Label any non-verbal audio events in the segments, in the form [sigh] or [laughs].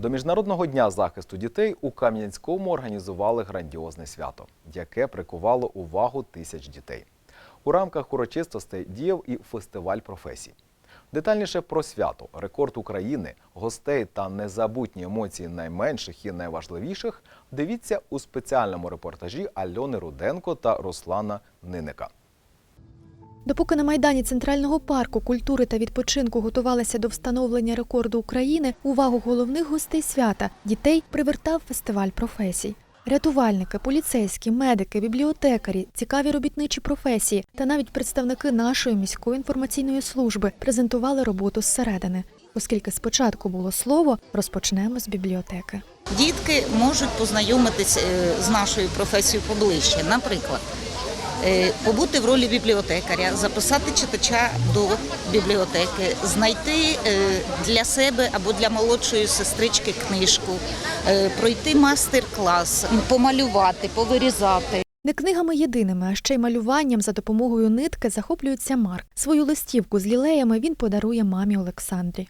До Міжнародного дня захисту дітей у Кам'янському організували грандіозне свято, яке прикувало увагу тисяч дітей. У рамках урочистостей діяв і фестиваль професій. Детальніше про свято, рекорд України, гостей та незабутні емоції найменших і найважливіших дивіться у спеціальному репортажі Альони Руденко та Руслана Ниника. Допоки на майдані Центрального парку культури та відпочинку готувалися до встановлення рекорду України, увагу головних гостей свята дітей привертав фестиваль професій. Рятувальники, поліцейські, медики, бібліотекарі, цікаві робітничі професії та навіть представники нашої міської інформаційної служби презентували роботу зсередини. Оскільки спочатку було слово, розпочнемо з бібліотеки. Дітки можуть познайомитись е, з нашою професією поближче. Наприклад, побути в ролі бібліотекаря, записати читача до бібліотеки, знайти е, для себе або для молодшої сестрички книжку, е, пройти майстер-клас, помалювати, повирізати. Не книгами єдиними, а ще й малюванням за допомогою нитки захоплюється Марк. Свою листівку з лілеями він подарує мамі Олександрі.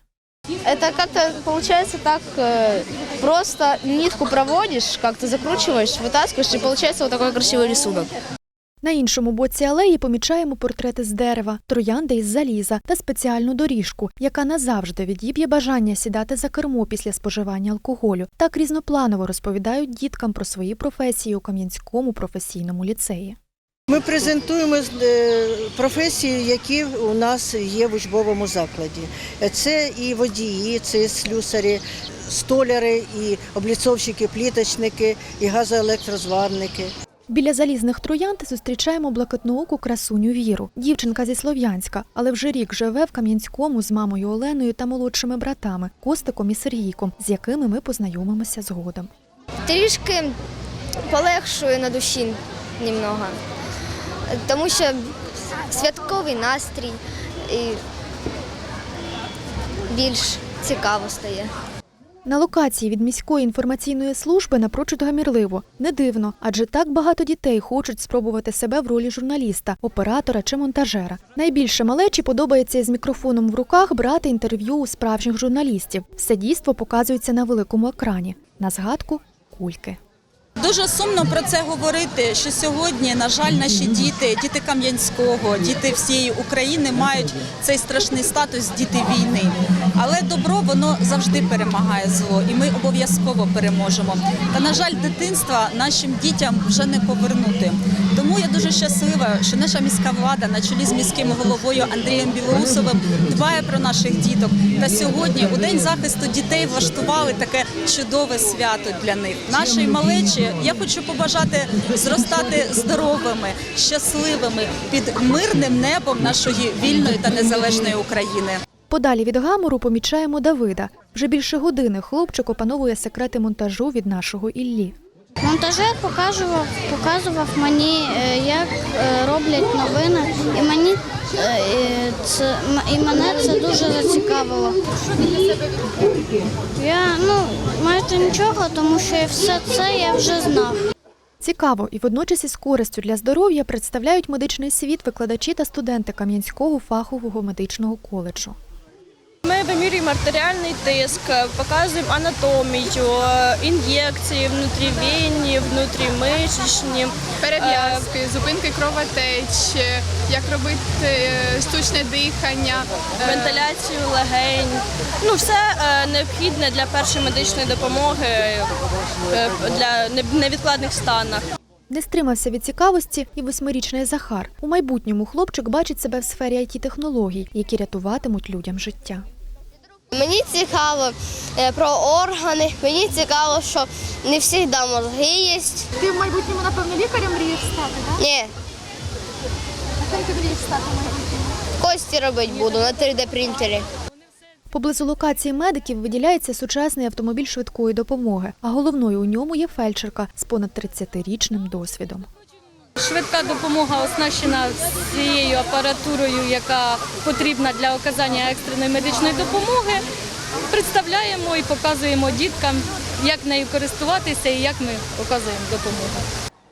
Это как-то получается так э, просто нитку проводишь, как-то закручиваешь, вытаскиваешь, и получается вот такой красивый рисунок. На іншому боці алеї помічаємо портрети з дерева, троянди із заліза та спеціальну доріжку, яка назавжди відіб'є бажання сідати за кермо після споживання алкоголю. Так різнопланово розповідають діткам про свої професії у Кам'янському професійному ліцеї. Ми презентуємо е, професії, які у нас є в учбовому закладі. Це і водії, це і слюсарі, столяри, і обліцовщики, пліточники, і газоелектрозварники. Біля залізних троянд зустрічаємо блакитнооку красуню Віру. Дівчинка зі Слов'янська, але вже рік живе в Кам'янському з мамою Оленою та молодшими братами Костиком і Сергійком, з якими ми познайомимося згодом. трішки полегшує на душі немного, тому що святковий настрій і більш цікаво стає. На локації від міської інформаційної служби напрочуд гамірливо. Не дивно, адже так багато дітей хочуть спробувати себе в ролі журналіста, оператора чи монтажера. Найбільше малечі подобається із мікрофоном в руках брати інтерв'ю у справжніх журналістів. Все дійство показується на великому екрані. На згадку кульки. Дуже сумно про це говорити, що сьогодні, на жаль, наші діти, діти Кам'янського, діти всієї України мають цей страшний статус діти війни. Але добро воно завжди перемагає зло, і ми обов'язково переможемо. Та на жаль, дитинства нашим дітям вже не повернути. Тому я дуже щаслива, що наша міська влада на чолі з міським головою Андрієм Білоусовим дбає про наших діток. Та сьогодні, у день захисту дітей, влаштували таке чудове свято для них. Нашої малечі я хочу побажати зростати здоровими, щасливими під мирним небом нашої вільної та незалежної України. Подалі від гамору помічаємо Давида. Вже більше години хлопчик опановує секрети монтажу від нашого Іллі. Монтажер показував, показував мені, е, як е, роблять новини, і мені е, це і мене це дуже зацікавило. Я ну майже нічого, тому що все це я вже знав. Цікаво і водночас із користю для здоров'я представляють медичний світ викладачі та студенти Кам'янського фахового медичного коледжу. Ми вимірюємо артеріальний тиск, показуємо анатомію, ін'єкції внутрівенні, внутрімишечні. перев'язки, зупинки кровотеч, як робити е, штучне дихання. е, вентиляцію легень. Ну, все е, необхідне для першої медичної допомоги е, для невідкладних станах. Не стримався від цікавості і восьмирічний Захар. У майбутньому хлопчик бачить себе в сфері it технологій які рятуватимуть людям життя. Мені цікаво е, про органи, мені цікаво, що не завжди мозги є. Ти в майбутньому, напевно, лікарем мрієш стати, так? Ні, А ким ти мрієш стати в майбутньому? кості робити буду на 3D принтері. Поблизу локації медиків виділяється сучасний автомобіль швидкої допомоги, а головною у ньому є фельдшерка з понад 30-річним досвідом. Швидка допомога оснащена цією апаратурою, яка потрібна для оказання екстреної медичної допомоги. Представляємо і показуємо діткам, як нею користуватися і як ми оказуємо допомогу.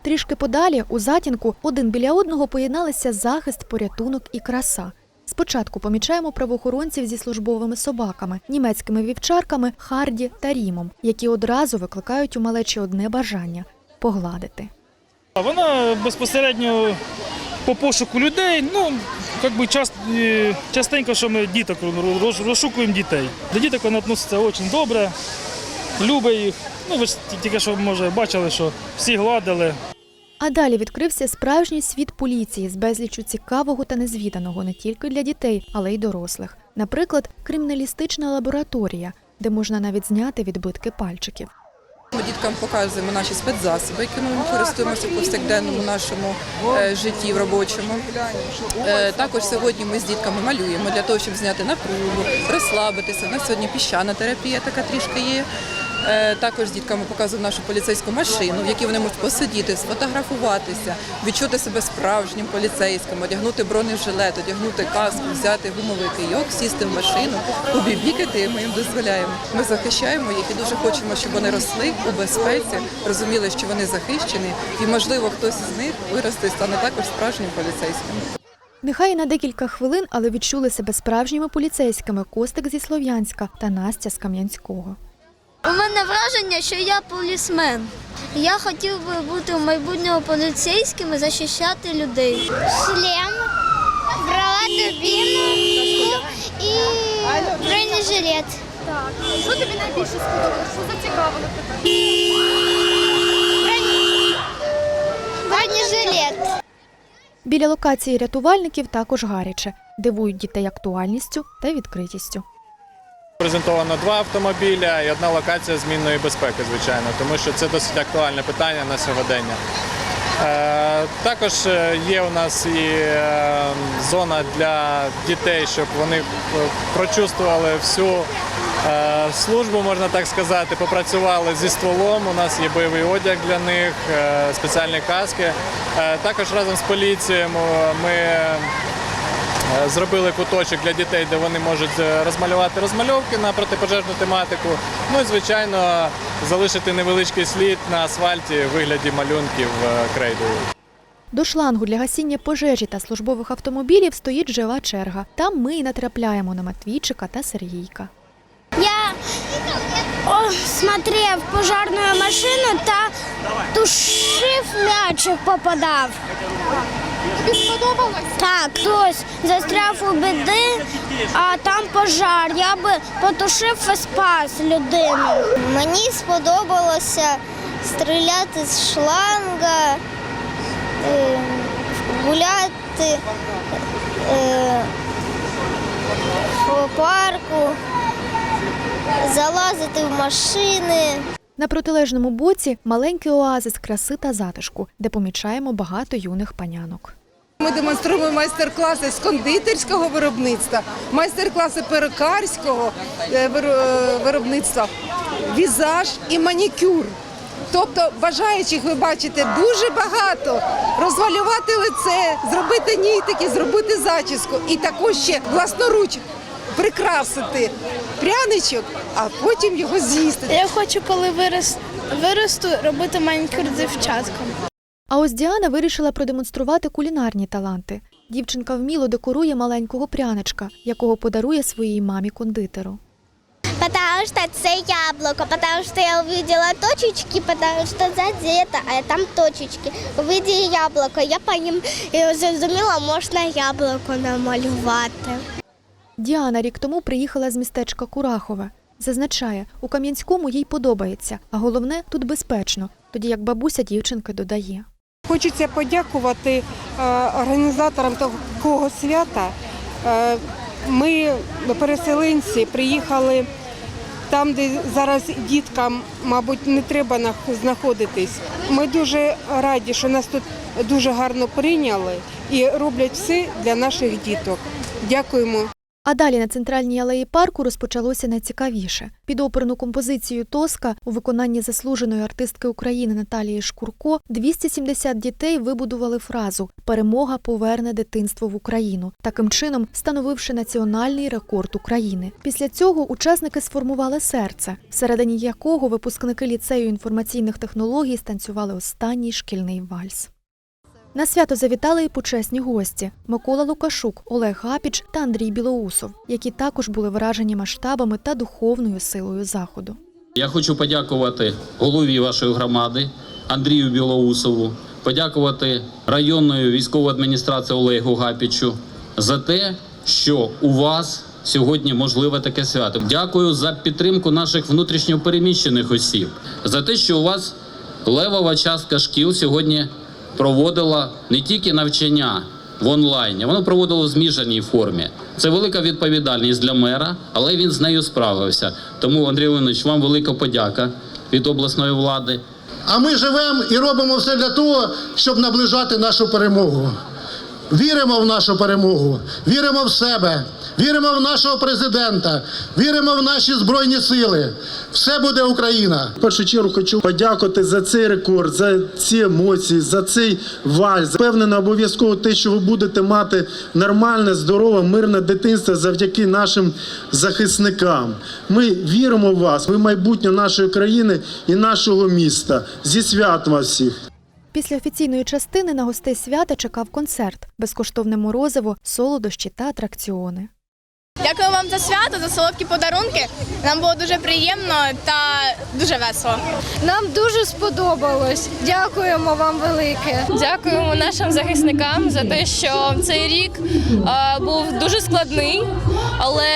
Трішки подалі, у затінку, один біля одного поєдналися захист, порятунок і краса. Спочатку помічаємо правоохоронців зі службовими собаками, німецькими вівчарками Харді та Рімом, які одразу викликають у малечі одне бажання погладити. Вона безпосередньо по пошуку людей. Ну, як би част, е, частенько, що ми діток роз- розшукуємо дітей. До діток вона відноситься дуже добре, любить їх. Ну, ви ж тільки що може бачили, що всі гладили. А далі відкрився справжній світ поліції з безлічу цікавого та незвіданого не тільки для дітей, але й дорослих. Наприклад, криміналістична лабораторія, де можна навіть зняти відбитки пальчиків. Ми діткам показуємо наші спецзасоби, якими ми користуємося в повсякденному нашому е, житті в робочому. Е, Також сьогодні ми з дітками малюємо для того, щоб зняти напругу, розслабитися. У нас сьогодні піщана терапія така трішки є. Е, Також з дітками показуємо нашу поліцейську машину, в якій вони можуть посидіти, сфотографуватися, відчути себе справжнім поліцейським, одягнути бронежилет, одягнути каску, взяти гумовий кийок, сісти в машину, побібікати, ми їм дозволяємо. Ми захищаємо їх і дуже хочемо, щоб вони росли у безпеці, розуміли, що вони захищені, і можливо хтось з них виросте і стане також справжнім поліцейським. Нехай і на декілька хвилин, але відчули себе справжніми поліцейськими Костик зі Слов'янська та Настя з Кам'янського. У мене враження, що я полісмен. Я хотів би бути в майбутньому поліцейським і захищати людей. Шлем, брала дубину і бронежилет. Так. Що тобі найбільше сподобалося? Що зацікавило тебе? Бронежилет. Біля локації рятувальників також гаряче, дивують дітей актуальністю та відкритістю. Презентовано два автомобіля і одна локація змінної безпеки, звичайно, тому що це досить актуальне питання на сьогодення. Е, Також е, є у нас і е, зона для дітей, щоб вони прочувствували всю службу, можна так сказати, попрацювали зі стволом. У нас є бойовий одяг для них, спеціальні каски. Також разом з поліцією ми Зробили куточок для дітей, де вони можуть е, розмалювати розмальовки на протипожежну тематику. Ну і звичайно залишити невеличкий слід на асфальті в вигляді малюнків е, крейдою. До шлангу для гасіння пожежі та службових автомобілів стоїть жива черга. Там ми й натрапляємо на Матвійчика та Сергійка. Я о, смотрев пожарную машину та тушив м'ячик попадав. Тобі сподобалось? Так, хтось застряв у біди, а там пожар. Я би потушив і спас людину. Мені сподобалося стріляти з шланга, е, гуляти е, по парку, залазити в машини. На протилежному боці маленький оазис краси та затишку, де помічаємо багато юних панянок. Ми демонструємо майстер-класи з кондитерського виробництва, майстер-класи перукарського е, е, виробництва, візаж і манікюр. Тобто бажаючих ви бачите дуже багато. Розвалювати лице, зробити нігтики, зробити зачіску і також ще власноруч прикрасити пряничок, а потім його з'їсти. Я хочу, коли вирос, виросту, робити манікюр дівчаткам. А ось Діана вирішила продемонструвати кулінарні таланти. Дівчинка вміло декорує маленького пряничка, якого подарує своїй мамі кондитеру. Потому что це яблоко, потому что я увидела точечки, потому что сзади это, а там точечки. Увидела яблоко, я по ним зрозуміла, можна яблуко намалювати. Діана рік тому приїхала з містечка Курахове. Зазначає, у Кам'янському їй подобається, а головне тут безпечно, тоді як бабуся дівчинки додає. Хочеться подякувати е, організаторам такого свята. Е, Ми, переселенці, приїхали там, де зараз діткам, мабуть, не треба знаходитись. Ми дуже раді, що нас тут дуже гарно прийняли і роблять все для наших діток. Дякуємо. А далі на центральній алеї парку розпочалося найцікавіше. Під оперну композицію Тоска у виконанні заслуженої артистки України Наталії Шкурко 270 дітей вибудували фразу Перемога поверне дитинство в Україну, таким чином встановивши національний рекорд України. Після цього учасники сформували серце, всередині якого випускники ліцею інформаційних технологій станцювали останній шкільний вальс. На свято завітали і почесні гості Микола Лукашук, Олег Гапіч та Андрій Білоусов, які також були вражені масштабами та духовною силою заходу. Я хочу подякувати голові вашої громади Андрію Білоусову, подякувати районної військової адміністрації Олегу Гапічу за те, що у вас сьогодні можливе таке свято. Дякую за підтримку наших внутрішньопереміщених осіб, за те, що у вас левова частка шкіл сьогодні проводила не тільки навчання в онлайні, воно проводило в зміжаній формі. Це велика відповідальність для мера, але він з нею справився. Тому, Андрій Леонидович, вам велика подяка від обласної влади. А ми живемо і робимо все для того, щоб наближати нашу перемогу. Віримо в нашу перемогу, віримо в себе, віримо в нашого президента, віримо в наші збройні сили. Все буде Україна. В першу чергу хочу подякувати за цей рекорд, за ці емоції, за цей вальс. Впевнено, обов'язково те, що ви будете мати нормальне, здорове, мирне дитинство завдяки нашим захисникам. Ми віримо в вас. Ви майбутнє нашої країни і нашого міста. Зі святом вас всіх! Після офіційної частини на гостей свята чекав концерт, безкоштовне морозиво, солодощі та атракціони. Дякую вам за свято, за солодкі подарунки. Нам було дуже приємно та дуже весело. Нам дуже сподобалось. Дякуємо вам велике. Дякуємо нашим захисникам за те, що цей рік е, був дуже складний, але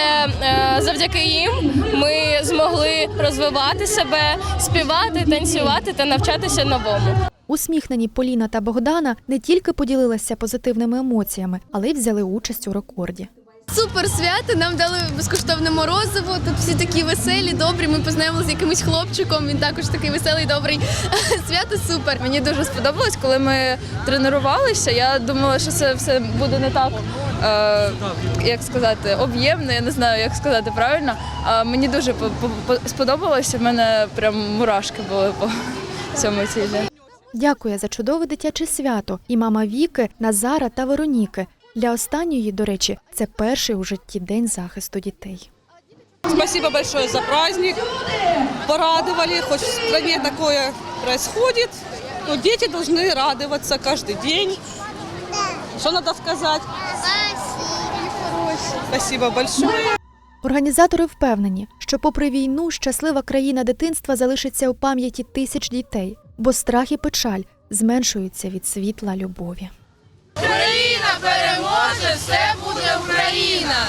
е, завдяки їм ми змогли розвивати себе, співати, танцювати та навчатися новому. Усміхнені Поліна та Богдана не тільки поділилися позитивними емоціями, але й взяли участь у рекорді. Супер свято. Нам дали безкоштовне морозиво. Тут всі такі веселі, добрі. Ми познайомилися з якимось хлопчиком. Він також такий веселий, добрий. [laughs] Свято супер. Мені дуже сподобалось, коли ми тренувалися. Я думала, що це все буде не так, е, як сказати, об'ємно. Я не знаю, як сказати правильно. А мені дуже по- по- по- сподобалося. В мене прям мурашки були по [laughs] цьому тілі. Дякує за чудове дитяче свято і мама Віки, Назара та Вероніки. Для останньої, до речі, це перший у житті день захисту дітей. Спасибо большое за праздник. Порадовали, хоть в стране такое происходит. Но дети должны радоваться каждый день. Что надо сказать? Спасибо большое. Організатори впевнені, що, попри війну, щаслива країна дитинства залишиться у пам'яті тисяч дітей, бо страх і печаль зменшуються від світла любові. Україна переможе, все буде Україна.